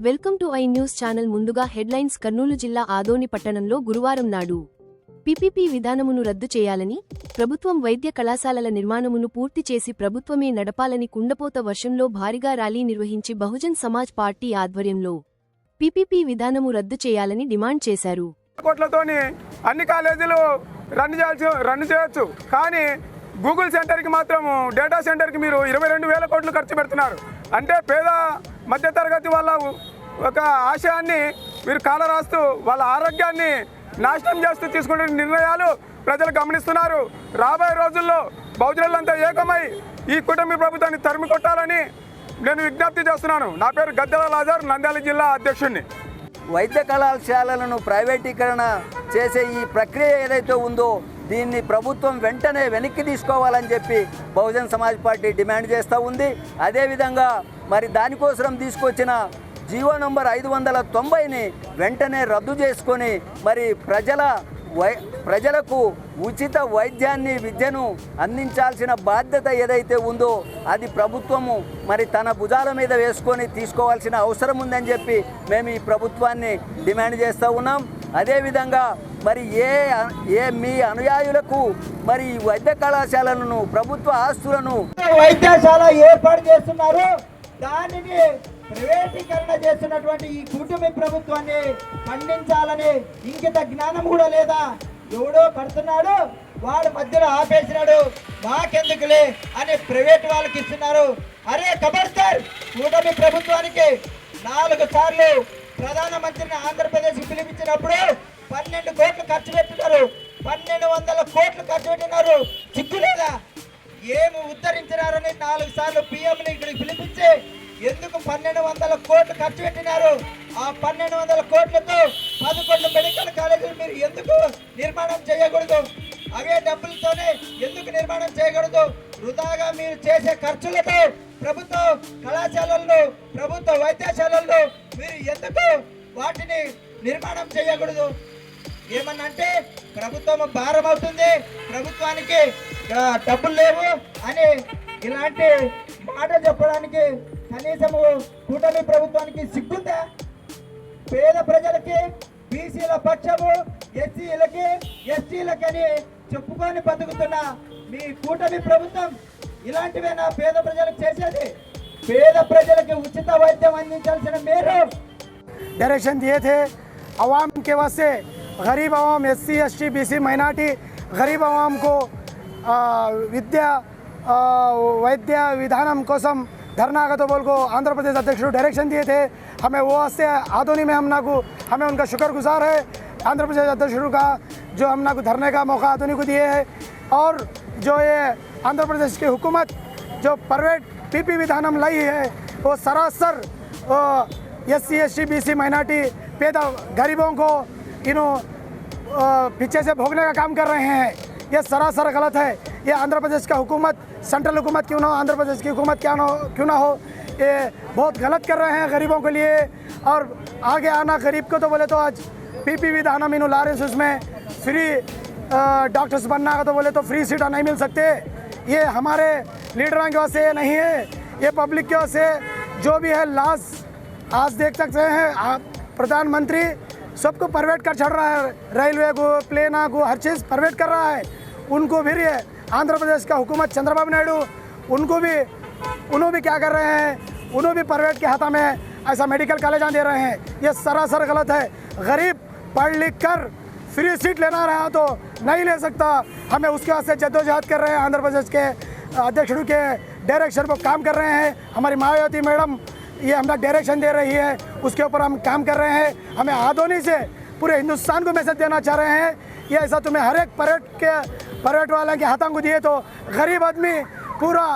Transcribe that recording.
Welcome to I news channel ముందుగా headlines Kurnool జిల్లా ఆదోని పట్టణంలో గురువారం నాడు పిపిపి విధానమును రద్దు చేయాలని ప్రభుత్వం వైద్య కళాశాలల నిర్మాణమును పూర్తి చేసి ప్రభుత్వమే నడపాలని కుండపోత వర్షంలో భారీగా ర్యాలీ నిర్వహించి బహుజన్ సమాజ్ పార్టీ ఆధ్వర్యంలో పిపిపి విధానము రద్దు చేయాలని డిమాండ్ చేశారు. కోట్లతోని అన్ని కాలేజీలు రన్ చేయాల్సి రన్ చేయొచ్చు. కానీ గూగుల్ సెంటర్కి మాత్రం డేటా సెంటర్కి మీరు ఇరవై రెండు వేల కోట్లు ఖర్చు పెడుతున్నారు. అంటే పేద మధ్యతరగతి వాళ్ళ ఒక ఆశయాన్ని మీరు కాల రాస్తూ వాళ్ళ ఆరోగ్యాన్ని నాశనం చేస్తూ తీసుకునే నిర్ణయాలు ప్రజలు గమనిస్తున్నారు. రాబోయే రోజుల్లో బహుజనులంతా ఏకమై ఈ కుటుంబ ప్రభుత్వాన్ని తరిమి కొట్టాలని నేను విజ్ఞప్తి చేస్తున్నాను. నా పేరు గద్దెల లాజర్ నంద్యాల జిల్లా అధ్యక్షుడిని వైద్య కళాశాలలను ప్రైవేటీకరణ చేసే ఈ ప్రక్రియ ఏదైతే ఉందో దీన్ని ప్రభుత్వం వెంటనే వెనక్కి తీసుకోవాలని చెప్పి బహుజన్ సమాజ్ పార్టీ డిమాండ్ చేస్తూ ఉంది. అదేవిధంగా మరి దానికోసం తీసుకొచ్చిన జీవో నంబర్ ఐదు వందల తొంభైని వెంటనే రద్దు చేసుకొని మరి ప్రజల వై ప్రజలకు ఉచిత వైద్యాన్ని విద్యను అందించాల్సిన బాధ్యత ఏదైతే ఉందో అది ప్రభుత్వము మరి తన భుజాల మీద వేసుకొని తీసుకోవాల్సిన అవసరం ఉందని చెప్పి మేము ఈ ప్రభుత్వాన్ని డిమాండ్ చేస్తూ ఉన్నాం. అదేవిధంగా మరి ఏ ఏ మీ అనుయాయులకు మరి వైద్య కళాశాలలను ప్రభుత్వ ఆస్తులను వైద్యశాల ఏర్పాటు చేస్తున్నారు. దానిని ప్రైవేటీకరణ చేస్తున్నటువంటి ఈ కూటమి ప్రభుత్వాన్ని ఖండించాలని ఇంకిత జ్ఞానం కూడా లేదా? ఎవడో పడుతున్నాడు వాడు మధ్యలో ఆపేసినాడు మాకెందుకులే అని ప్రైవేట్ వాళ్ళకి ఇస్తున్నారు. అరే కబర్స్టర్ కూటమి ప్రభుత్వానికి నాలుగు సార్లు ప్రధానమంత్రిని ఆంధ్రప్రదేశ్ పిలిపించినప్పుడు పన్నెండు కోట్లు ఖర్చు పెట్టినారు. పన్నెండు వందల కోట్లు ఖర్చు పెట్టినారు. సిగ్గు లేదా? ఏమి ఉద్ధరించినారని నాలుగు సార్లు పిఎంని ఇక్కడికి పిలిపించి ఎందుకు పన్నెండు వందల కోట్లు ఖర్చు పెట్టినారు? ఆ పన్నెండు వందల కోట్లతో పదకొండు మెడికల్ కాలేజీలు మీరు ఎందుకు నిర్మాణం చేయకూడదు? అవే డబ్బులతోనే ఎందుకు నిర్మాణం చేయకూడదు? వృధాగా మీరు చేసే ఖర్చులతో ప్రభుత్వ కళాశాలల్లో ప్రభుత్వ వైద్యశాలల్లో మీరు ఎందుకు వాటిని నిర్మాణం చేయకూడదు? ఏమన్నంటే ప్రభుత్వం భారం అవుతుంది ప్రభుత్వానికి డబ్బులు లేవు అని ఇలాంటి మాట చెప్పడానికి కనీసము కూటమి ప్రభుత్వానికి సిగ్గుందా పేద ప్రజలకి బీసీల పక్షము ఎస్సీలకి ఎస్టీలకని చెప్పుకొని బతుకుతున్న మీ కూటమి ప్రభుత్వం ఇలాంటివేనా పేద ప్రజలకు చేసేది పేద ప్రజలకి ఉచిత వైద్యం అందించాల్సిన మీరు डायरेक्शन दिए थे आवाम के वास्ते गरीब आवाम S C S T B C minority गरीब आवाम को आ, विद्या आ, वैद्य विधानम कोसम धरना का तो बोल को आंध्र प्रदेश अध्यक्ष डायरेक्शन दिए थे हमें वो वास्ते आदोनी में हम ना को हमें उनका शुक्रगुजार है आंध्र प्रदेश अध्यक्ष का जो हम ना को धरने का मौका आदोनी को दिए है और जो ये आंध्र प्रदेश की हुकूमत जो प्राइवेट पीपी विधानम लाई है वो सरासर S C S T B C minority पैदा गरीबों को इन्हों अ, पीछे से भोगने का काम कर रहे हैं ये सरासर गलत है। ये आंध्र प्रदेश का हुकूमत सेंट्रल हुकूमत क्यों ना हो? आंध्र प्रदेश की हुकूमत क्या ना हो? क्यों ना हो? ये बहुत गलत कर रहे हैं गरीबों के लिए। और आगे आना गरीब को तो बोले तो आज पी पी विधानम इन्हों ला रहे हैं उसमें फ्री डॉक्टर्स बनना का तो बोले तो फ्री सीटा नहीं मिल सकते। ये हमारे लीडरों के वास्ते ये नहीं है। ये पब्लिक के से जो भी है, लाश आज देख सकते हैं। प्रधानमंत्री सबको प्राइवेट कर चढ़ रहा है। रेलवे को, प्लेना को, हर चीज़ प्राइवेट कर रहा है। उनको भी ये आंध्र प्रदेश का हुकूमत चंद्रबाबू नायडू, उनको भी, उन्हों भी क्या कर रहे हैं? उन्हों भी प्राइवेट के हाथा में ऐसा मेडिकल कॉलेज दे रहे हैं। ये सरासर गलत है। गरीब पढ़ लिख कर फ्री सीट लेना रहा तो नहीं ले सकता। हमें उसके वास्ते जद्दोजहद कर रहे हैं आंध्र प्रदेश के अध्यक्ष के डायरेक्शन पर काम कर रहे हैं। हमारी मायावती मैडम ये हमारा डायरेक्शन दे रही है। उसके ऊपर हम काम कर रहे हैं। हमें आधोनी से पूरे हिंदुस्तान को मैसेज देना चाह रहे हैं। ये ऐसा तुम्हें हर एक पर्यट के पर्यट वाले के हाथों को दिए तो गरीब आदमी पूरा